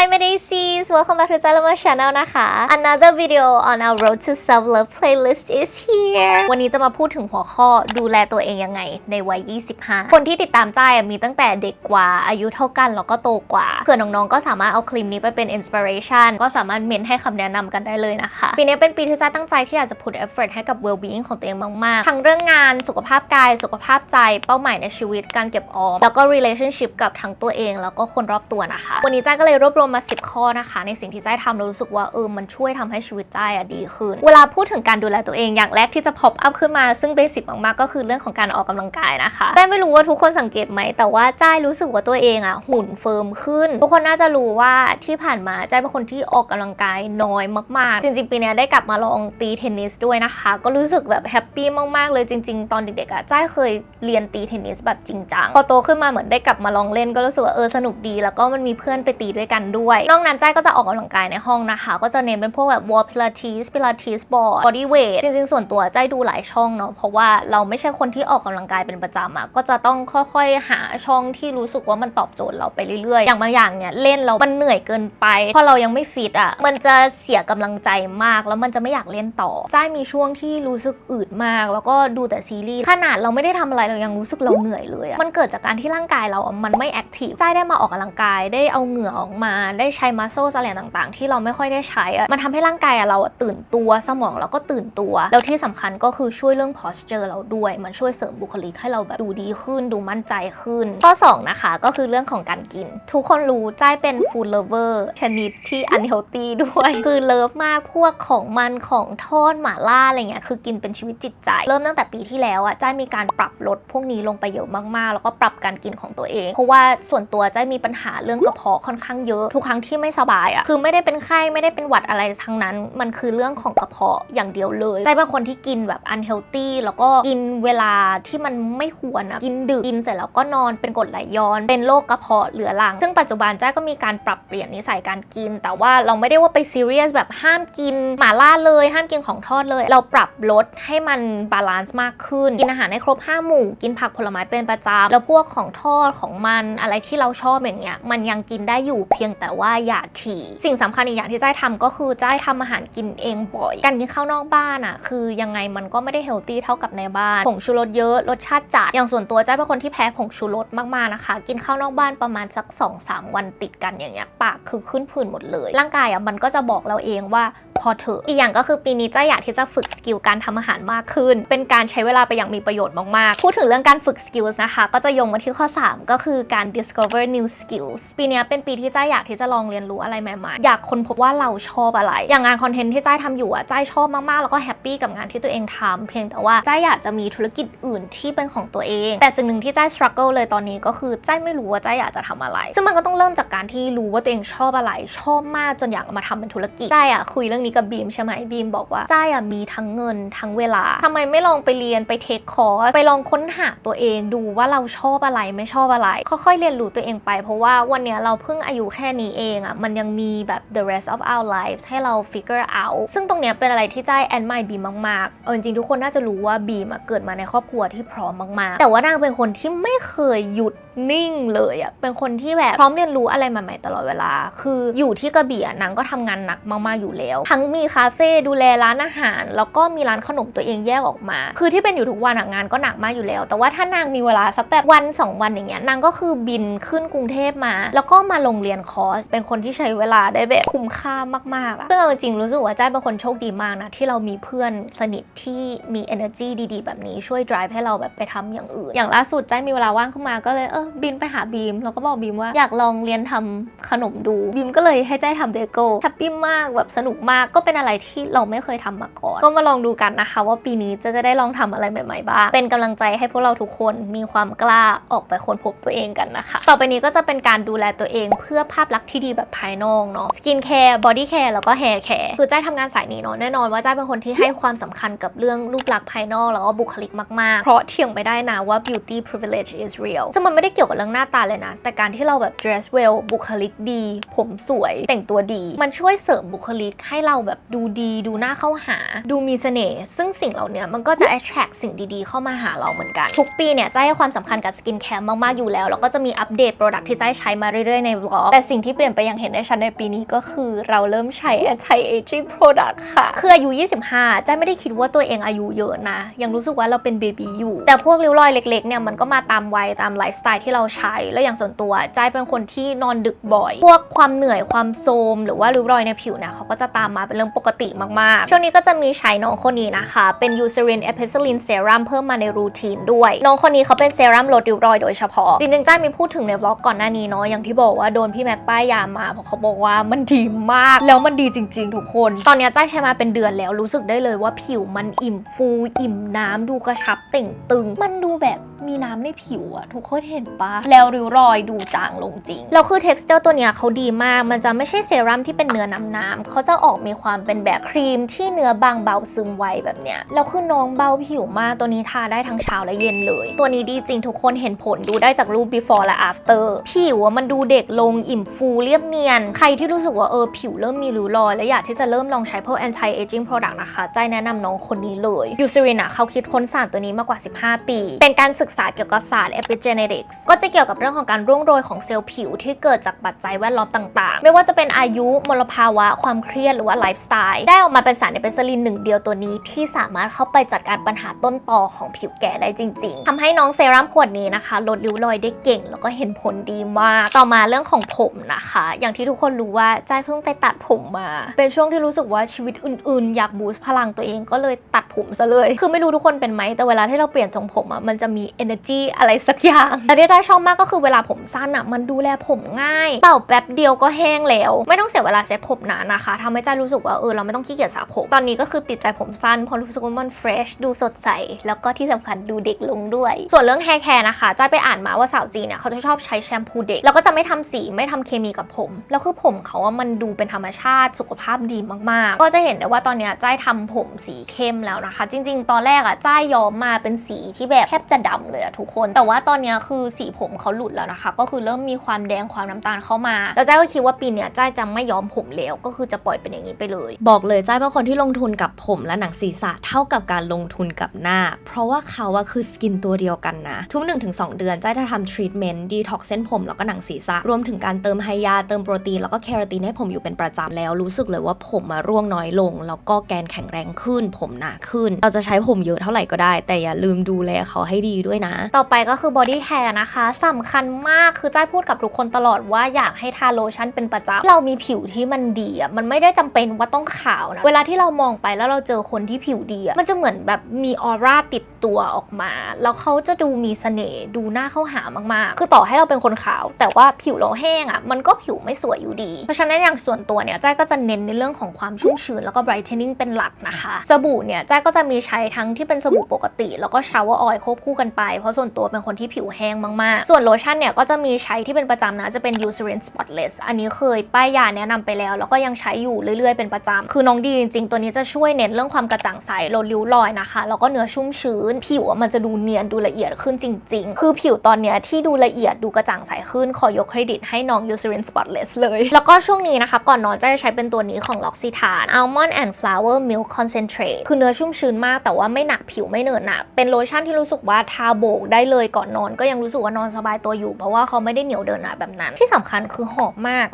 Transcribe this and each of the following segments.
Hi my name is Sis welcome back to จาลมา channel นะคะ Another video on our road to self love playlist is here วันนี้จะมาพูดถึงหัวข้อดูแลตัวเองยังไงในวัย 25 คนที่ติดตามจ้ายมีตั้งแต่เด็กกว่าอายุเท่ากัน แล้วก็โตกว่าเผื่อน้องๆ ก็สามารถเอาคลิปนี้ไปเป็น inspiration ก็สามารถเมนให้คำแนะนำกันได้เลยนะคะ ปีนี้เป็นปีที่จ้าตั้งใจที่อยากจะ put effort ให้กับ well being ของตัวเองมากๆ ทั้งเรื่องงานสุขภาพกายสุขภาพใจเป้าหมายในชีวิตการเก็บออมแล้วก็ relationship กับทั้งตัวเอง แล้วก็คนรอบตัวนะคะ วันนี้จ้าก็เลยรวบรวมมา 10 ข้อนะคะ ในสิ่งที่จ้าทำแล้วรู้สึกว่าเออมันช่วยทำให้ชีวิตจ้าอะดีขึ้น เวลาพูดถึงการดูแลตัวเองอย่างแรกที่จะ pop up ขึ้นมาซึ่งเบสิกมากๆก็คือเรื่องของการออกกำลังกายนะคะจ้าไม่รู้ว่าทุกคนสังเกตไหม แต่ว่าจ้ารู้สึกว่าตัวเองอะหุ่นเฟิร์มขึ้น ทุกคนน่าจะรู้ว่าที่ผ่านมาจ้าเป็นคนที่ออกกำลังกายน้อยมากๆ จริงๆปีนี้ได้กลับมาลองตีเทนนิสด้วยนะคะ ก็รู้สึกแบบแฮปปี้มากๆเลยจริง ๆ ตอนเด็กๆอะจ้าเคยเรียนตีเทนนิสแบบจริงจังพอโตขึ้นมาเหมือนได้กลับมาลองเล่นก็รู้สึกว่าเออสนุกดี แล้วก็มันมีเพื่อนไปตีด้วยกันด้วยนอกนั้นจ้าก็จะออกกำลังกายในห้องนะคะ ก็จะเน้นเป็นพวกแบบ wall pilates pilates board body weight จริงๆ ส่วนตัวจ้าดูหลายช่องเนาะเพราะว่าเราไม่ใช่คนที่ออกกำลังกายเป็นประจำอะก็จะต้องค่อยๆ หาช่องที่รู้สึกว่ามันตอบโจทย์เราไปเรื่อยๆ อย่างบางอย่างเนี่ยเล่นเรา มันเหนื่อยเกินไปพอเรายังไม่ฟิตอะมันจะเสียกำลังใจมาก แล้วมันจะไม่อยากเล่นต่อจ้ามีช่วงที่รู้สึกอืดมาก แล้วก็ดูแต่ซีรีส์ขนาดเราไม่ได้ทำอะไรเรายังรู้สึกเราเหนื่อยเลยอะมันเกิดจากการที่ร่างกายเรา มันไม่แอคทีฟจ้าได้มาออกกำลังกายได้เอาเหงื่อออกมาได้ใช้มัสโซอะไรต่างๆ ที่เราไม่ค่อยได้ใช้อะมันทำให้ร่างกายเราตื่นตัวสมองเราก็ตื่นตัว แล้วที่สำคัญก็คือช่วยเรื่อง posture เราด้วย มันช่วยเสริมบุคลิกให้เราแบบดูดีขึ้นดูมั่นใจขึ้น ข้อ 2 นะคะ ก็คือเรื่องของการกิน ทุกคนรู้จ้ยเป็น food lover ชนิดที่ unhealthy ด้วย คือเลิฟมากพวกของมันของทอดหม่าล่าอะไรเงี้ยคือกินเป็นชีวิตจิตใจ เริ่มตั้งแต่ปีที่แล้วอะจ้ยมีการปรับลดพวกนี้ลงไปเยอะมากๆ แล้วก็ปรับการกินของตัวเอง เพราะว่าส่วนตัวจ้ยมีปัญหาเรื่องกระเพาะค่อนข้างเยอะทุกครั้งที่ไม่สบายอะคือไม่ได้เป็นไข้ไม่ได้เป็นหวัดอะไรทั้งนั้น มันคือเรื่องของกระเพาะอย่างเดียวเลยจ้เป็นคนที่กินแบบ unhealthy แล้วก็กินเวลาที่มันไม่ควรอะกินดึกกินเสร็จแล้วก็นอนเป็นกรดไหลย้อน เป็นโรคกระเพาะเหลือหลัง ซึ่งปัจจุบันจ้าก็มีการปรับเปลี่ยนนิสัยการกิน แต่ว่าเราไม่ได้ว่าไปซีเรียสแบบห้ามกินหม่าล่าเลย ห้ามกินของทอดเลย เราปรับลดให้มันบาลานซ์มากขึ้น กินอาหารให้ครบ5หมู่กินผักผลไม้เป็นประจำแล้วพวกของทอดของมันอะไรที่เราชอบอย่างเงี้ยมันยังกินได้อยู่เพียงแต่แต่ว่าอย่าถี่สิ่งสำคัญอีกอย่างที่จ้าทำก็คือจ้าทำอาหารกินเองบ่อยการกินข้าวนอกบ้านอะคือยังไงมันก็ไม่ได้เฮลตี้เท่ากับในบ้านผงชูรสเยอะรสชาติจัดอย่างส่วนตัวจ้าเป็นคนที่แพ้ผงชูรสมากๆนะคะ กินข้าวนอกบ้านประมาณสัก 2-3 วันติดกันอย่างเงี้ยปากคือขึ้นผื่นหมดเลย ร่างกายอะมันก็จะบอกเราเองว่า พอเถอะอีกอย่างก็คือปีนี้จ้อยากที่จะฝึกสกิลการทำอาหารมากขึ้น เป็นการใช้เวลาไปอย่างมีประโยชน์มากๆ พูดถึงเรื่องการฝึกสกิลนะคะ ก็จะยงมาที่ข้อ 3 ก็คือการ discover new skills ปีนี้เป็นปีที่จ้าอยากที่จะลองเรียนรู้อะไรใหม่ๆ อยากค้นพบว่าเราชอบอะไร อย่างงานคอนเทนต์ที่จ้าทำอยู่อะจ้าชอบมากๆ แล้วก็แฮปปี้กับงานที่ตัวเองทำเพียงแต่ว่าจ้าอยากจะมีธุรกิจอื่นที่เป็นของตัวเอง แต่สิ่งหนึ่งที่จ้า struggle เลยตอนนี้ก็คือจ้าไม่รู้ว่าจ้าอยากจะทำอะไร ซึ่งมันก็ต้องเริ่มจากการที่รู้ว่าตัวเองชอบอะไร ชอบมากจนอยากเอามาทำเป็นธุรกิจจ้าอะคุยเรื่องนี้กับบีมใช่ไหมบีมบอกว่าจ้าอะมีทั้งเงินทั้งเวลาทำไมไม่ลองไปเรียนไปเทคคอร์สไปลองค้นหาตัวเองดูว่าเราชอบอะไรไม่ชอบอะไร ค่อยๆเรียนรู้ตัวเองไป เพราะว่าวันเนี้ยเราเพิ่งอายุแค่นี้เองอะมันยังมีแบบ the rest of our lives ให้เรา figure out ซึ่งตรงเนี้ยเป็นอะไรที่จ้าแอนไม่บีมมากๆเออจริงทุกคนน่าจะรู้ว่าบีมเกิดมาในครอบครัวที่พร้อมมากๆ แต่ว่านางเป็นคนที่ไม่เคยหยุดนิ่งเลยอะเป็นคนที่แบบพร้อมเรียนรู้อะไรใหม่ๆตลอดเวลา คืออยู่ที่กระบี่นางก็ทำงานหนักมากๆอยู่แล้วทั้งมีคาเฟ่ดูแลร้านอาหาร แล้วก็มีร้านขนมตัวเองแยกออกมา คือที่เป็นอยู่ทุกวันงานก็หนักมากอยู่แล้ว แต่ว่าถ้านางมีเวลาสักแบบวัน 2 วันอย่างเงี้ยนางก็คือบินขึ้นกรุงเทพมา แล้วก็มาลงเรียนคอร์สเป็นคนที่ใช้เวลาได้แบบคุ้มค่ามากๆอะซึ่งเอาจริงรู้สึกว่าจ้าเป็นคนโชคดีมากนะที่เรามีเพื่อนสนิทที่มี energy ดีๆ แบบนี้ช่วย drive ให้เราแบบไปทำอย่างอื่น อย่างล่าสุดจ้ามีเวลาว่างขึ้นมาก็เลยเออบินไปหาบีมแล้วก็บอกบีมว่าอยากลองเรียนทำขนมดูบีมก็เลยให้จ้าทำเบเกิลแฮปปี้มากแบบสนุกมากก็เป็นอะไรที่เราไม่เคยทำมาก่อน ก็มาลองดูกันนะคะ ว่าปีนี้จะจะได้ลองทำอะไรใหม่ๆบ้าง เป็นกำลังใจให้พวกเราทุกคนมีความกล้าออกไปค้นพบตัวเองกันนะคะ ต่อไปนี้ก็จะเป็นการดูแลตัวเองเพื่อภาพลักษณ์ที่ดีแบบภายนอกเนาะ สกินแคร์ บอดี้แคร์ แล้วก็แฮร์แคร์ คือจ้าทำงานสายนี้เนาะ แน่นอนว่าจ้าเป็นคนที่ให้ความสำคัญกับเรื่องรูปลักษณ์ภายนอกแล้วก็บุคลิกมากๆ เพราะเถียงไม่ได้นะว่า beauty privilege is real ซึ่งมันไม่ได้เกี่ยวกับเรื่องหน้าตาเลยนะ แต่การที่เราแบบ dress well บุคลิกดี ผมสวย แต่งตัวดี มันช่วยเสริมบุคลิกให้เราแบบดูดีดูน่าเข้าหา ดูมีเสน่ห์ซึ่งสิ่งเหล่านี้มันก็จะ attract สิ่งดีๆ เข้ามาหาเราเหมือนกัน ทุกปีเนี่ยจะให้ความสำคัญกับสกินแคร์มาก ๆ อยู่แล้ว แล้วก็จะมีอัปเดตโปรดักที่จะให้ใช้มาเรื่อย ๆ ในวล็อกแต่สิ่งที่เปลี่ยนไปอย่างเห็นได้ชัดในปีนี้ก็คือเราเริ่มใช้ anti aging product ค่ะคืออายุ 25จ้าไม่ได้คิดว่าตัวเองอายุเยอะนะ ยังรู้สึกว่าเราเป็นเบบีอยู่ แต่พวกริ้วรอยเล็กๆเนี่ยมันก็มาตามวัยตามไลฟ์สไตล์ที่เราใช้แล้วอย่างส่วนตัวจ้เป็นคนที่นอนดึกบ่อย พวกความเหนื่อยความโทมหรือว่าริ้วรอยในผิวเนี่ยเขาก็จะตามมาเป็นเรื่องปกติมากๆ ช่วงนี้ก็จะมีใช้น้องคนนี้นะคะ เป็น Eucerin Epicillin Serum เพิ่มมาในรูทีนด้วย น้องคนนี้เขาเป็นเซรั่มลดริ้วรอยโดยเฉพาะ จริงๆจ้ามีพูดถึงในวล็อกก่อนหน้านี้เนาะอย่างที่บอกว่าโดนพี่แม็กป้ายยามาเพราะเขาบอกว่ามันดีมาก แล้วมันดีจริง ๆ ทุกคน ตอนนี้จ้าใช้มาเป็นเดือนแล้วรู้สึกได้เลยว่าผิวมันอิ่มฟูอิ่มน้ำดูกระชับเต่งตึง มันดูแบบมีน้ำในผิวอะทุกคนเห็นปะแล้วริ้วรอยดูจางลงจริงแล้วคือ texture ตัวเนี้ยเขาดีมากมันจะไม่ใช่เซรั่มที่เป็นเนื้อน้ำๆเขาจะออกมีความเป็นแบบครีมที่เนื้อบางเบาซึมไวแบบเนี้ยแล้วคือน้องเบาผิวมากตัวนี้ทาได้ทั้งเช้าและเย็นเลย ตัวนี้ดีจริงทุกคนเห็นผลดูได้จากรูป before และ after ผิวอะมันดูเด็กลงอิ่มฟูเรียบเนียน ใครที่รู้สึกว่าเออผิวเริ่มมีริ้วรอย และอยากที่จะเริ่มลองใช้พวก anti aging product นะคะใจแนะนำน้องคนนี้เลย Eucerin อะเขาคิดค้นสารตัวนี้มากกว่า 15 ปี เป็นการศึกษาเกี่ยวกับศาสตร์ epigenetics ก็จะเกี่ยวกับเรื่องของการร่วงโรยของเซลล์ผิวที่เกิดจากปัจจัยแวดล้อมต่าง ๆ ไม่ว่าจะเป็นอายุมลภาวะความเครียดหรือว่าไลฟ์สไตล์ได้ออกมาเป็นสารเอเปซิลินหนึ่งเดียวตัวนี้ที่สามารถเข้าไปจัดการปัญหาต้นตอของผิวแก่ได้จริง ๆทำให้น้องเซรั่มขวดนี้นะคะ ลดริ้วรอยได้เก่ง แล้วก็เห็นผลดีมาก ต่อมาเรื่องของผมนะคะ อย่างที่ทุกคนรู้ว่าจ้ายเพิ่งไปตัดผมมา เป็นช่วงที่รู้สึกว่าชีวิตอื่นๆ อยากบูสต์พลังตัวเองก็เลยตัดผมซะเลย คือไม่รู้ทุกคนเป็นไหมแต่เวลาที่เราเปลี่ยนทรงผมอะมันจะมี energy อะไรสักอย่างแต่ที่จ้ายชอบมากก็คือเวลาผมสั้นอะมันดูแลผมง่าย เป่าแป๊บเดียวก็แห้งแล้ว ไม่ต้องเสียเวลาเซ็ตผมนานนะคะทำให้จ้ายรู้สึกว่าเออเราไม่ต้องขี้เกียจสระผม ตอนนี้ก็คือติดใจผมสั้นเพราะรู้สึกว่ามันเฟรชดูสดใส แล้วก็ที่สำคัญดูเด็กลงด้วย ส่วนเรื่องแฮร์แคร์นะคะจ้ไปอ่านมาว่าสาวจีนเนี่ยเขาจะชอบใช้แชมพูเด็ก แล้วก็จะไม่ทำสีไม่ทำเคมีกับผม แล้วคือผมเขาว่ามันดูเป็นธรรมชาติสุขภาพดีมากๆ ก็จะเห็นได้ว่าตอนเนี้ยจ้ายทำผมสีเข้มแล้วนะคะ จริง ๆ ตอนแรกอะจ้ายย้อมมาเป็นสีที่แบบแทบจะดำเลยอะทุกคน แต่ว่าตอนเนี้ยคือสีผมเขาหลุดแล้วนะคะ ก็คือเริ่มมีความแดงความน้ำตาลเข้ามา แล้วจ้ายก็คิดว่าปีเนี้ยจ้ายจะไม่ย้อมผมแล้ว ก็คือจะปล่อยเป็นอย่างนี้ไปเลย บอกเลยจ้าเป็นคนที่ลงทุนกับผมและหนังศีรษะเท่ากับการลงทุนกับหน้า เพราะว่าเขาอะคือสกินตัวเดียวกันนะ ทุก 1-2 เดือนจ้าจะทำทรีทเมนต์ดีท็อกเส้นผมแล้วก็หนังศีรษะ รวมถึงการเติมไฮยาเติมโปรตีนแล้วก็แคโรทีนให้ผมอยู่เป็นประจำแล้วรู้สึกเลยว่าผมมาร่วงน้อยลง แล้วก็แกนแข็งแรงขึ้น ผมหนาขึ้น เราจะใช้ผมเยอะเท่าไหร่ก็ได้ แต่อย่าลืมดูแลเขาให้ดีด้วยนะ ต่อไปก็คือ body care นะคะสำคัญมากคือจ้าพูดกับทุกคนตลอดว่าอยากให้ทาโลชั่นเป็นประจำเรามีผิวที่มันดีอะมันไม่ได้จำเป็นว่าต้องขาวนะ เวลาที่เรามองไปแล้วเราเจอคนที่ผิวดีอะมันจะเหมือนแบบมีออร่าติดตัวออกมา แล้วเขาจะดูมีเสน่ห์ดูน่าเข้าหามากๆ คือต่อให้เราเป็นคนขาว แต่ว่าผิวเราแห้งอะมันก็ผิวไม่สวยอยู่ดี เพราะฉะนั้นอย่างส่วนตัวเนี่ยจ้ก็จะเน้นในเรื่องของความชุ่มชื้นแล้วก็ brightening เป็นหลักนะคะ สบู่เนี่ยจ้ก็จะมีใช้ทั้งที่เป็นสบู่ปกติ แล้วก็ shower oil ควบคู่กันไป เพราะส่วนตัวเป็นคนที่ผิวแห้งมากๆ ส่วนโลชั่นเนี่ยก็จะมีใช้ที่เป็นประจำนะจะเป็น Eucerin Spotless อันนี้เคยป้ายยาแนะนำไปแล้ว แล้วก็ยังใช้อยู่เรื่อยเป็นประจำคือน้องดีจริงๆ ตัวนี้จะช่วยเน้นเรื่องความกระจ่างใสลดริ้วรอยนะคะแล้วก็เนื้อชุ่มชื้น ผิวมันจะดูเนียนดูละเอียดขึ้นจริง ๆ คือผิวตอนเนี้ยที่ดูละเอียดดูกระจ่างใสขึ้นขอยกเครดิตให้น้อง Eucerin Spotless เลย แล้วก็ช่วงนี้นะคะก่อนนอนจะใช้เป็นตัวนี้ของ L'Occitane Almond and Flower Milk Concentrate คือเนื้อชุ่มชื้นมากแต่ว่าไม่หนักผิวไม่เหนอะหนะเป็นโลชั่นที่รู้สึกว่าทาโบกได้เลยก่อนนอนก็ยังรู้สึกว่านอนสบายตัวอยู่ เพราะว่าเขาไม่ได้เหนียวเดินหนาแบบนั้น ที่สำคัญคือหอมมาก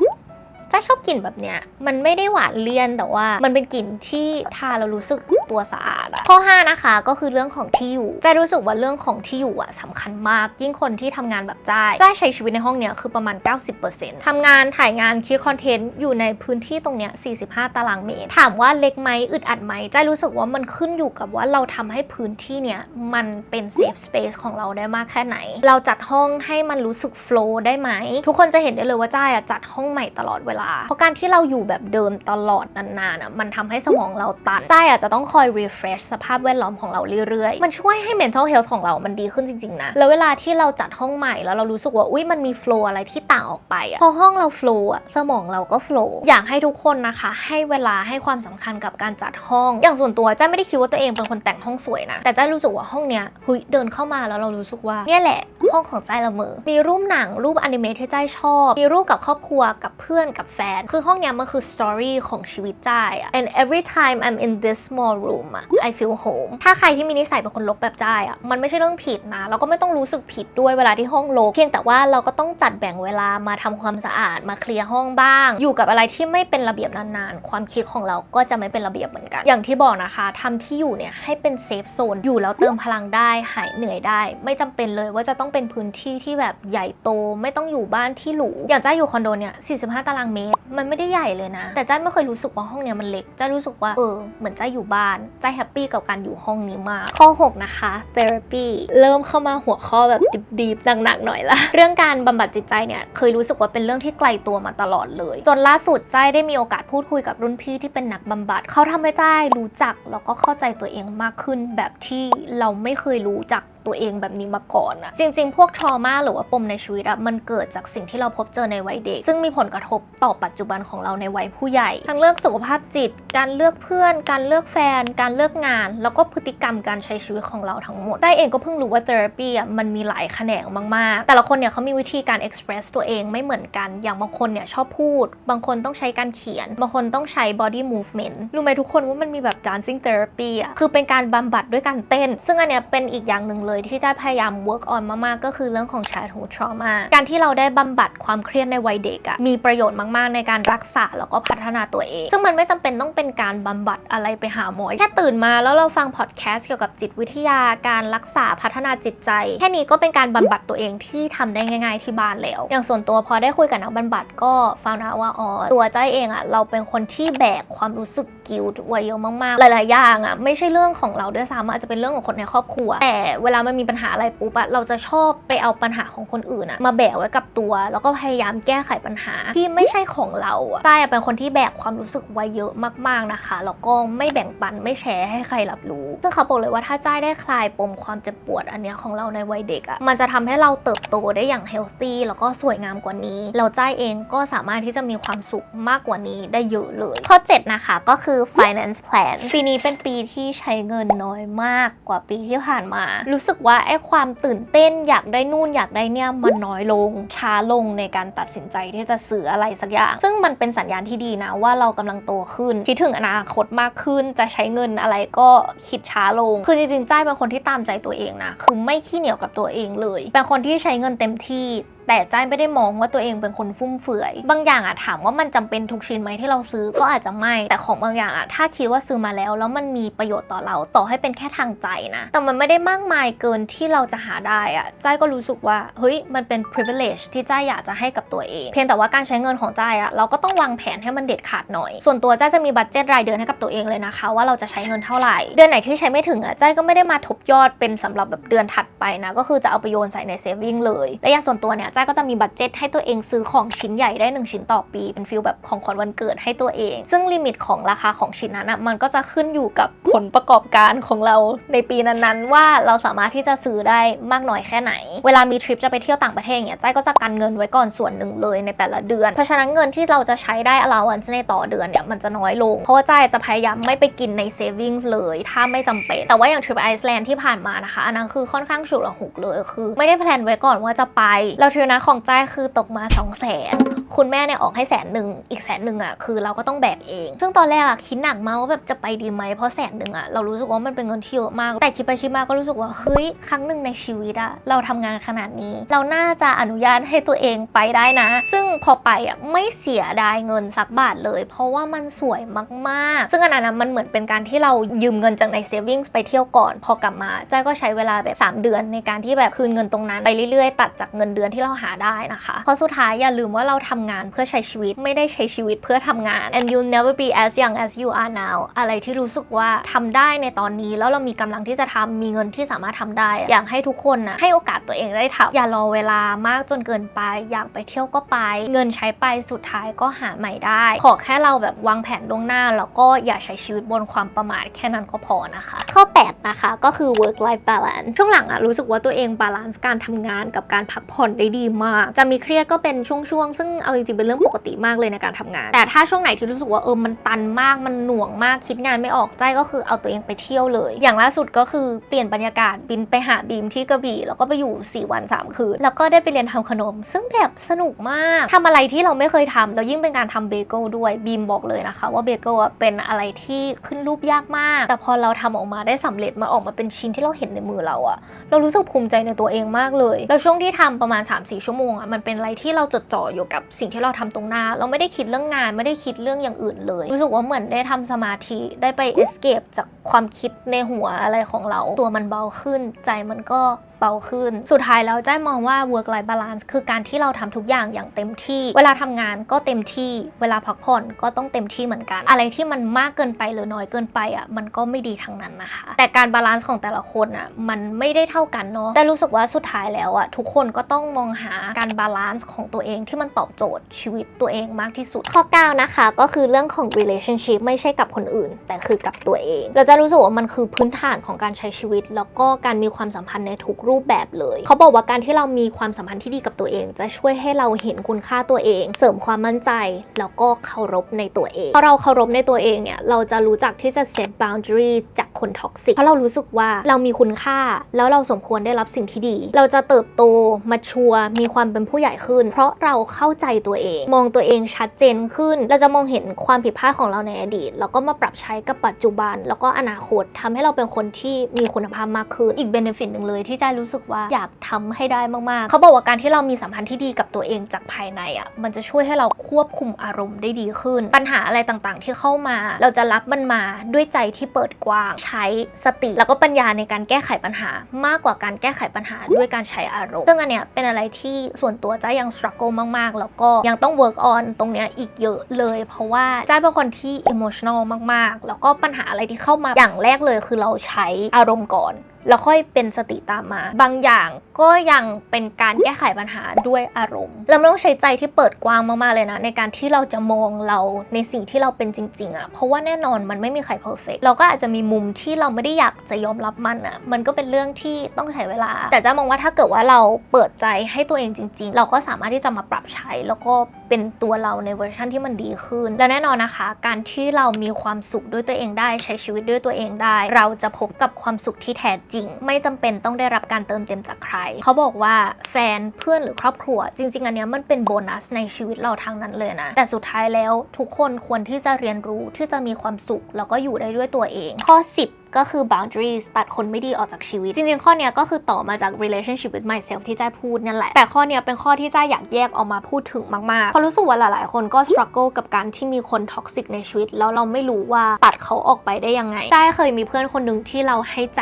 จ้าชอบกลิ่นแบบเนี้ย มันไม่ได้หวานเลี่ยนแต่ว่า มันเป็นกลิ่นที่ทาแล้วรู้สึกตัวสะอาดอะข้อ 5 นะคะก็คือเรื่องของที่อยู่จ้ารู้สึกว่าเรื่องของที่อยู่อะสำคัญมาก ยิ่งคนที่ทำงานแบบจ้าจ้าใช้ชีวิตในห้องเนี้ยคือประมาณ 90%ทำงานถ่ายงานคิดคอนเทนต์อยู่ในพื้นที่ตรงเนี้ย45 ตารางเมตร ถามว่าเล็กไหมอึดอัดไหมจ้ารู้สึกว่ามันขึ้นอยู่กับว่าเราทำให้พื้นที่เนี้ยมันเป็นเซฟสเปซของเราได้มากแค่ไหน เราจัดห้องให้มันรู้สึกโฟล์ได้ไหม ทุกคนจะเห็นได้เลยว่าจ้าอะจัดห้องใหม่ตลอดเวลา เพราะการที่เราอยู่แบบเดิมตลอดนานๆอะมันทำให้สมองเราตันจ้าอาจจะต้องอย refresh สภาพแวดล้อมของเราเรื่อยๆ มันช่วยให้ mental health ของเรามันดีขึ้นจริงๆนะ แล้วเวลาที่เราจัดห้องใหม่แล้วเรารู้สึกว่า อุ้ยมันมี flow อะไรที่ต่างออกไปอะพอห้องเรา flow อะสมองเราก็ flow อยากให้ทุกคนนะคะ ให้เวลาให้ความสำคัญกับการจัดห้อง อย่างส่วนตัวจ้าไม่ได้คิดว่าตัวเองเป็นคนแต่งห้องสวยนะ แต่จ้ารู้สึกว่าห้องเนี้ยเฮ้ยเดินเข้ามาแล้วเรารู้สึกว่าเนี่ยแหละ ห้องของใจละเมอ มีรูปหนังรูปอนิเมะที่ใจชอบ มีรูปกับครอบครัวกับเพื่อนกับแฟน คือห้องเนี้ยมันคือสตอรี่ของชีวิตใจอะ and every time I'm in this small room อะ I feel home ถ้าใครที่มีนิสัยเป็นคนลบแบบใจอะมันไม่ใช่เรื่องผิดนะแล้วก็ไม่ต้องรู้สึกผิดด้วยเวลาที่ห้องรกเพียงแต่ว่าเราก็ต้องจัดแบ่งเวลามาทำความสะอาดมาเคลียร์ห้องบ้าง อยู่กับอะไรที่ไม่เป็นระเบียบนานๆ ความคิดของเราก็จะไม่เป็นระเบียบเหมือนกัน อย่างที่บอกนะคะทำที่อยู่เนี่ยให้เป็นเซฟโซนอยู่แล้วเติมพลังได้หายเหนื่อยได้ ไม่จำเป็นเลยว่าจะต้องเป็นพื้นที่ที่แบบใหญ่โตไม่ต้องอยู่บ้านที่หรูอย่างจ้าอยู่คอนโดเนี่ย45 ตารางเมตร มันไม่ได้ใหญ่เลยนะ แต่จ้าไม่เคยรู้สึกว่าห้องเนี้ยมันเล็กจ้ารู้สึกว่าเออเหมือนจ้าอยู่บ้านจ้าแฮปปี้กับการอยู่ห้องนี้มากข้อ 6 นะคะ therapy เริ่มเข้ามาหัวข้อแบบดิบๆหนักๆหน่อยละเรื่องการบำบัดจิตใจเนี่ยเคยรู้สึกว่าเป็นเรื่องที่ไกลตัวมาตลอดเลย จนล่าสุดจ้าได้มีโอกาสพูดคุยกับรุ่นพี่ที่เป็นนักบำบัดเขาทำให้จ้ารู้จักแล้วก็เข้าใจตัวเองมากขึ้นแบบที่เราไม่เคยรู้จัก ตัวเองแบบนี้มาก่อนอะจริง ๆ พวกทรมาหรือว่าปมในชีวิตอะมันเกิดจากสิ่งที่เราพบเจอในวัยเด็ก ซึ่งมีผลกระทบต่อปัจจุบันของเราในวัยผู้ใหญ่ ทั้งเรื่องสุขภาพจิต การเลือกเพื่อน การเลือกแฟน การเลือกงาน แล้วก็พฤติกรรมการใช้ชีวิตของเราทั้งหมดได้เองก็เพิ่งรู้ว่าเทอราปีอะมันมีหลายแขนงมากๆ แต่ละคนเนี่ยเขามีวิธีการ express ตัวเองไม่เหมือนกัน อย่างบางคนเนี่ยชอบพูด บางคนต้องใช้การเขียน บางคนต้องใช้ body movement รู้ไหมทุกคนว่ามันมีแบบ dancing therapy อะคือเป็นการบำบัดด้วยการเต้น ซึ่งอันเนี้ยเป็นอีกอย่างหนึ่งเลยที่จ้พยายาม work on มากๆ ก็คือเรื่องของ childhood trauma การที่เราได้บำบัดความเครียดในวัยเด็กอะมีประโยชน์มากๆ ในการรักษาแล้วก็พัฒนาตัวเอง ซึ่งมันไม่จำเป็นต้องเป็นการบำบัดอะไรไปหาหมอแค่ตื่นมาแล้วเราฟังพอดแคสต์เกี่ยวกับจิตวิทยาการรักษาพัฒนาจิตใจ แค่นี้ก็เป็นการบำบัดตัวเองที่ทำได้ง่าย ๆ ที่บ้านแล้ว อย่างส่วนตัวพอได้คุยกับนักบำบัดก็ฟังนะว่าอ๋อตัวใจเองอะเราเป็นคนที่แบกความรู้สึกกิลต์ไว้เยอะมากๆ หลายๆอย่างอะไม่ใช่เรื่องของเราด้วยซ้ำอาจจะเป็นเรื่องของคนในครอบครัว แต่เวลามันมีปัญหาอะไรปุ๊บอะเราจะชอบไปเอาปัญหาของคนอื่นอะมาแบกไว้กับตัว แล้วก็พยายามแก้ไขปัญหาที่ไม่ใช่ของเราอะใต้เป็นคนที่แบกความรู้สึกไว้เยอะมากๆนะคะ แล้วก็ไม่แบ่งปันไม่แชร์ให้ใครรับรู้ ซึ่งเขาบอกเลยว่าถ้าจ้ายได้คลายปมความเจ็บปวดอันเนี้ยของเราในวัยเด็กอะมันจะทำให้เราเติบโตได้อย่างเฮลตี้แล้วก็สวยงามกว่านี้ เราจ้ายเองก็สามารถที่จะมีความสุขมากกว่านี้ได้เยอะเลย ข้อ 7 นะคะก็คือ finance plan ปีนี้เป็นปีที่ใช้เงินน้อยมากกว่าปีที่ผ่านมา รู้สึกว่าไอ้ความตื่นเต้นอยากได้นู่นอยากได้เนี่ยมันน้อยลง ช้าลงในการตัดสินใจที่จะซื้ออะไรสักอย่าง ซึ่งมันเป็นสัญญาณที่ดีนะว่าเรากำลังโตขึ้น คิดถึงอนาคตมากขึ้นจะใช้เงินอะไรก็คิดช้าลง คือจริงๆจ้ายเป็นคนที่ตามใจตัวเองนะคือไม่ขี้เหนียวกับตัวเองเลย เป็นคนที่ใช้เงินเต็มที่ แต่จ้ายไม่ได้มองว่าตัวเองเป็นคนฟุ่มเฟือย บางอย่างอะถามว่ามันจำเป็นทุกชิ้นไหมที่เราซื้อก็อาจจะไม่ แต่ของบางอย่างอะถ้าคิดว่าซื้อมาแล้ว แล้วมันมีประโยชน์ต่อเราต่อให้เป็นแค่ทางใจนะ แต่มันไม่ได้มากมายเกินที่เราจะหาได้อะจ้ายก็รู้สึกว่าเฮ้ยมันเป็น privilege ที่จ้ายอยากจะให้กับตัวเอง เพียงแต่ว่าการใช้เงินของจ้ายอะเราก็ต้องวางแผนให้มันเด็ดขาดหน่อย ส่วนตัวจ้ายจะมีบัตเจ็ตรายเดือนให้กับตัวเองเลยนะคะ ว่าเราจะใช้เงินเท่าไหร่ เดือนไหนที่ใช้ไม่ถึงอะจ้ายก็ไม่ได้มาทบยอดเป็นสำหรับแบบเดือนถัดไปนะก็คือจะเอาไปโยนใส่ใน saving เลย และอย่างส่วนตัวเนี่ยจ้าก็จะมีบัตเจ็ตให้ตัวเองซื้อของชิ้นใหญ่ได้ 1 ชิ้นต่อปี เป็นฟิลแบบของขวัญวันเกิดให้ตัวเอง ซึ่งลิมิตของราคาของชิ้นนั้นอะมันก็จะขึ้นอยู่กับผลประกอบการของเราในปีนั้นๆ ว่าเราสามารถที่จะซื้อได้มากน้อยแค่ไหน เวลามีทริปจะไปเที่ยวต่างประเทศเนี่ยจ้าก็จะกันเงินไว้ก่อนส่วนหนึ่งเลยในแต่ละเดือน เพราะฉะนั้นเงินที่เราจะใช้ได้ allowance ในต่อเดือนเนี่ยมันจะน้อยลง เพราะว่าจ้าจะพยายามไม่ไปกินใน savings เลยถ้าไม่จำเป็น แต่ว่าอย่างทริปไอซ์แลนด์ที่ผ่านมานะคะอันนั้นคือค่อนข้างฉุกละหุกเลยคือ ไม่ได้แพลนไว้ก่อนว่าจะไปแล้วทริปนั้นของจ้ายคือตกมา2 0 0 0 0 0คุณแม่เนี่ยออกให้แสนหนึ่งอีกแสนหนึ่งอะคือเราก็ต้องแบกเอง ซึ่งตอนแรกอะคิดหนักมากว่าแบบจะไปดีไหมเพราะแสนหนึ่งอะเรารู้สึกว่ามันเป็นเงินที่เยอะมาก แต่คิดไปคิดมาก็รู้สึกว่าเฮ้ยครั้งหนึ่งในชีวิตอะเราทำงานขนาดนี้ เราน่าจะอนุญาตให้ตัวเองไปได้นะ ซึ่งพอไปอะไม่เสียดายเงินสักบาทเลย เพราะว่ามันสวยมากๆ ซึ่งอันนั้นมันเหมือนเป็นการที่เรายืมเงินจากใน savings ไปเที่ยวก่อน พอกลับมาจ้าก็ใช้เวลาแบบ 3 เดือนในการที่แบบคืนเงินตรงนั้นไปเรื่อยๆ ตัดจากเงินเดือนที่เราหาได้นะคะเพราะสุดท้ายอย่าลืมว่าเราทำงานเพื่อใช้ชีวิตไม่ได้ใช้ชีวิตเพื่อทำงาน and you'll never be as young as you are now อะไรที่รู้สึกว่าทำได้ในตอนนี้แล้วเรามีกำลังที่จะทำมีเงินที่สามารถทำได้ อยากให้ทุกคนนะให้โอกาสตัวเองได้ทำอย่ารอเวลามากจนเกินไป อยากไปเที่ยวก็ไป เงินใช้ไปสุดท้ายก็หาใหม่ได้ ขอแค่เราแบบวางแผนล่วงหน้า แล้วก็อย่าใช้ชีวิตบนความประมาทแค่นั้นก็พอนะคะ ข้อ 8 นะคะก็คือ work life balance ช่วงหลังอะรู้สึกว่าตัวเองบาลานซ์การทำงานกับการพักผ่อนได้ดีดีมาก จะมีเครียดก็เป็นช่วงๆ ซึ่งเอาจริงๆ เป็นเรื่องปกติมากเลยในการทำงาน แต่ถ้าช่วงไหนที่รู้สึกว่าเออมันตันมากมันหน่วงมากคิดงานไม่ออกใจก็คือเอาตัวเองไปเที่ยวเลย อย่างล่าสุดก็คือเปลี่ยนบรรยากาศบินไปหาบีมที่กระบี่แล้วก็ไปอยู่ 4 วัน 3 คืน แล้วก็ได้ไปเรียนทำขนม ซึ่งแบบสนุกมากทำอะไรที่เราไม่เคยทำแล้วยิ่งเป็นการทำเบเกิลด้วยบีมบอกเลยนะคะ ว่าเบเกิลเป็นอะไรที่ขึ้นรูปยากมาก แต่พอเราทำออกมาได้สำเร็จมันออกมาเป็นชิ้นที่เราเห็นในมือเราอะเรารู้สึกภูมิใจในตัวเองมากเลย แล้วช่วงที่ทำประมาณ4 ชั่วโมงอะมันเป็นอะไรที่เราจดจ่ออยู่กับสิ่งที่เราทำตรงหน้า เราไม่ได้คิดเรื่องงานไม่ได้คิดเรื่องอย่างอื่นเลย รู้สึกว่าเหมือนได้ทำสมาธิได้ไปเอสเคปจาก ความคิดในหัวอะไรของเรา ตัวมันเบาขึ้น ใจมันก็เบาขึ้น สุดท้ายแล้วจ้มองว่า work life balance คือการที่เราทำทุกอย่างอย่างเต็มที่ เวลาทำงานก็เต็มที่ เวลาพักผ่อนก็ต้องเต็มที่เหมือนกัน อะไรที่มันมากเกินไปหรือน้อยเกินไปอะมันก็ไม่ดีทั้งนั้นนะคะ แต่การบาลานซ์ของแต่ละคนอะมันไม่ได้เท่ากันเนาะแต่รู้สึกว่าสุดท้ายแล้วอะทุกคนก็ต้องมองหาการบาลานซ์ของตัวเองที่มันตอบโจทย์ชีวิตตัวเองมากที่สุดข้อ9นะคะก็คือเรื่องของ relationship ไม่ใช่กับคนอื่น แต่คือกับตัวเองเราจะรู้สึกว่ามันคือพื้นฐานของการใช้ชีวิต แล้วก็การมีความสัมพันธ์ในทุกรูปแบบเลย เขาบอกว่าการที่เรามีความสัมพันธ์ที่ดีกับตัวเอง จะช่วยให้เราเห็นคุณค่าตัวเอง เสริมความมั่นใจ แล้วก็เคารพในตัวเองพอเราเคารพในตัวเองเนี่ยเราจะรู้จักที่จะ set boundaries จากคนท็อกซิกเพราะเรารู้สึกว่าเรามีคุณค่า แล้วเราสมควรได้รับสิ่งที่ดี เราจะเติบโตมาชัวร์มีความเป็นผู้ใหญ่ขึ้น เพราะเราเข้าใจตัวเอง มองตัวเองชัดเจนขึ้น เราจะมองเห็นความผิดพลาดของเราในอดีตแล้วก็มาปรับใช้กับปัจจุบัน แล้วก็อนาคตทำให้เราเป็นคนที่มีคุณภาพมากขึ้น อีกเบนฟิตหนึ่งเลยที่ใจรู้สึกว่าอยากทำให้ได้มากๆ เขาบอกว่าการที่เรามีสัมพันธ์ที่ดีกับตัวเองจากภายในอะมันจะช่วยให้เราควบคุมอารมณ์ได้ดีขึ้น ปัญหาอะไรต่างๆ ที่เข้ามา เราจะรับมันมาด้วยใจที่เปิดกว้าง ใช้สติ แล้วก็ปัญญาในการแก้ไขปัญหามากกว่าการแก้ไขปัญหาด้วยการใช้อารมณ์ซึ่งอันเนี้ยเป็นอะไรที่ส่วนตัวจ้ายัง struggle มากๆ แล้วก็ยังต้อง work on ตรงเนี้ยอีกเยอะเลย เพราะว่าจ้าเป็นคนที่ emotional มากๆ แล้วก็ปัญหาอะไรที่เข้ามาอย่างแรกเลยคือเราใช้อารมณ์ก่อน แล้วค่อยเป็นสติตามมา บางอย่างก็ยังเป็นการแก้ไขปัญหาด้วยอารมณ์ เราไม่ต้องใช้ใจที่เปิดกว้างมากๆเลยนะ ในการที่เราจะมองเราในสิ่งที่เราเป็นจริงๆอะ่ะเพราะว่าแน่นอนมันไม่มีใครเพอร์เฟกเราก็อาจจะมีมุมที่เราไม่ได้อยากจะยอมรับมันอะ่ะมันก็เป็นเรื่องที่ต้องใช้เวลา แต่จะมองว่าถ้าเกิดว่าเราเปิดใจให้ตัวเองจริง ๆ เราก็สามารถที่จะมาปรับใช้ แล้วก็เป็นตัวเราในเวอร์ชันที่มันดีขึ้น และแน่นอนนะคะ การที่เรามีความสุขด้วยตัวเองได้ใช้ชีวิตด้วยตัวเองได้ เราจะพบกับความสุขที่แท้จริงไม่จำเป็นต้องได้รับการเติมเต็มจากใคร เขาบอกว่าแฟนเพื่อนหรือครอบครัว จริง ๆ อันเนี้ยมันเป็นโบนัสในชีวิตเราทางนั้นเลยนะ แต่สุดท้ายแล้วทุกคนควรที่จะเรียนรู้ที่จะมีความสุข แล้วก็อยู่ได้ด้วยตัวเอง ข้อ 10 ก็คือ boundaries ตัดคนไม่ดีออกจากชีวิต จริงๆ ข้อเนี้ยก็คือต่อมาจาก relationship with myself ที่จ้าพูดนั่นแหละ แต่ข้อเนี้ยเป็นข้อที่จ้าอยากแยกออกมาพูดถึงมากๆเพราะรู้สึกว่าหลายๆ คนก็ struggle กับการที่มีคน toxic ในชีวิต แล้วเราไม่รู้ว่าตัดเขาออกไปได้ยังไงจ้าเคยมีเพื่อนคนหนึ่งที่เราให้ใจ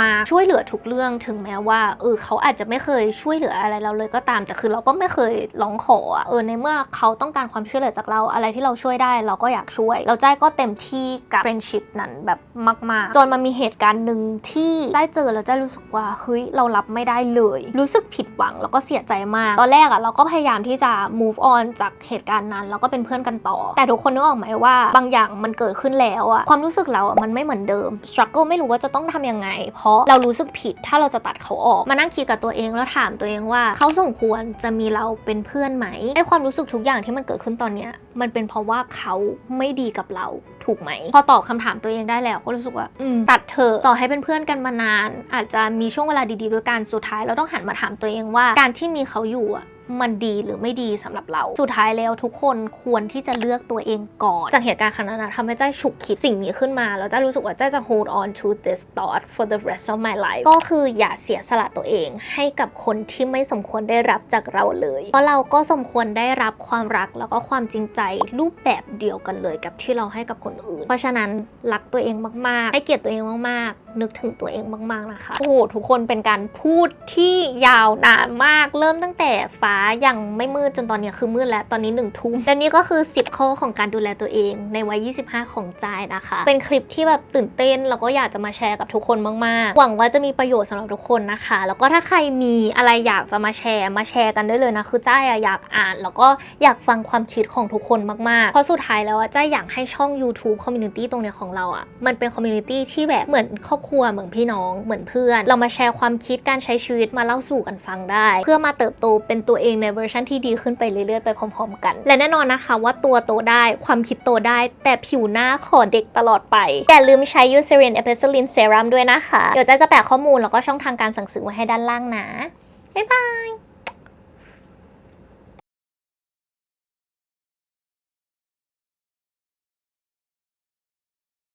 มากๆ ช่วยเหลือทุกเรื่องถึงแม้ว่าเออเขาอาจจะไม่เคยช่วยเหลืออะไรเราเลยก็ตาม แต่คือเราก็ไม่เคยร้องขอเออในเมื่อเขาต้องการความช่วยเหลือจากเราอะไรที่เราช่วยได้ เราก็อยากช่วย เราจ้าก็เต็มที่กับ friendship นั้นแบบมาก ๆ จนมันมีเหตุการณ์หนึ่งที่ได้เจอแล้วจ้ารู้สึกว่าเฮ้ยเรารับไม่ได้เลย รู้สึกผิดหวังแล้วก็เสียใจมาก ตอนแรกอะเราก็พยายามที่จะ move on จากเหตุการณ์นั้น แล้วก็เป็นเพื่อนกันต่อ แต่ทุกคนนึกออกไหมว่าบางอย่างมันเกิดขึ้นแล้วอะความรู้สึกเราอะมันไม่เหมือนเดิม struggle ไม่รู้ว่าจะต้องทำยังไง เพราะเรารู้สึกผิดถ้าเราจะตัดเขาออกมานั่งคิดกับตัวเองแล้วถามตัวเองว่าเขาสมควรจะมีเราเป็นเพื่อนไหมไอความรู้สึกทุกอย่างที่มันเกิดขึ้นตอนเนี้ยมันเป็นเพราะว่าเขาไม่ดีกับเรา ถูกไหม พอตอบคำถามตัวเองได้แล้วก็รู้สึกว่าตัดเถอะต่อให้เป็นเพื่อนกันมานาน อาจจะมีช่วงเวลาดีๆด้วยกันสุดท้าย เราต้องหันมาถามตัวเองว่า การที่มีเขาอยู่อะ มันดีหรือไม่ดีสำหรับเรา สุดท้ายแล้วทุกคนควรที่จะเลือกตัวเองก่อน จากเหตุการณ์ครั้งนั้นทำให้เจ้าฉุกคิดสิ่งนี้ขึ้นมา แล้วเจ้ารู้สึกว่าเจ้าจะ hold on to this thought for the rest of my life ก็คืออย่าเสียสละตัวเอง ให้กับคนที่ไม่สมควรได้รับจากเราเลย เพราะเราก็สมควรได้รับความรักแล้วก็ความจริงใจรูปแบบเดียวกันเลยกับที่เราให้กับคนอื่น เพราะฉะนั้นรักตัวเองมากๆ ให้เกียรติตัวเองมากๆ นึกถึงตัวเองมาก ๆ นะคะ โอ้โหทุกคนเป็นการพูดที่ยาวนานมาก เริ่มตั้งแต่ฟ้ายังไม่มืดจนตอนนี้คือมืดแล้ว ตอนนี้หนึ่งทุ่มและนี่ก็คือ 10 ข้อของการดูแลตัวเองในวัย 25 ของจายนะคะ เป็นคลิปที่แบบตื่นเต้น แล้วก็อยากจะมาแชร์กับทุกคนมาก ๆ หวังว่าจะมีประโยชน์สำหรับทุกคนนะคะ แล้วก็ถ้าใครมีอะไรอยากจะมาแชร์มาแชร์กันได้เลยนะ คือจ้ายอะอยากอ่าน แล้วก็อยากฟังความคิดของทุกคนมาก ๆ เพราะสุดท้ายแล้วอะจ้ายอยากให้ช่อง YouTube Community ตรงเนี้ยของเราอะมันเป็น Community ที่แบบเหมือนครอบครัวเหมือนพี่น้องเหมือนเพื่อน เรามาแชร์ความคิดการใช้ชีวิตมาเล่าสู่กันฟังได้ เพื่อมาเติบโตเป็นตัวเองในเวอร์ชันที่ดีขึ้นไปเรื่อยๆไปพร้อม ๆ กัน และแน่นอนนะคะว่าตัวโตได้ความคิดโตได้ แต่ผิวหน้าขอเด็กตลอดไปอย่าลืมใช้ยูเซรินเอพิซิลินเซรั่มด้วยนะคะ เดี๋ยวจะจะแปะข้อมูลแล้วก็ช่องทางการสั่งซื้อไว้ให้ด้านล่างนะบ๊ายบาย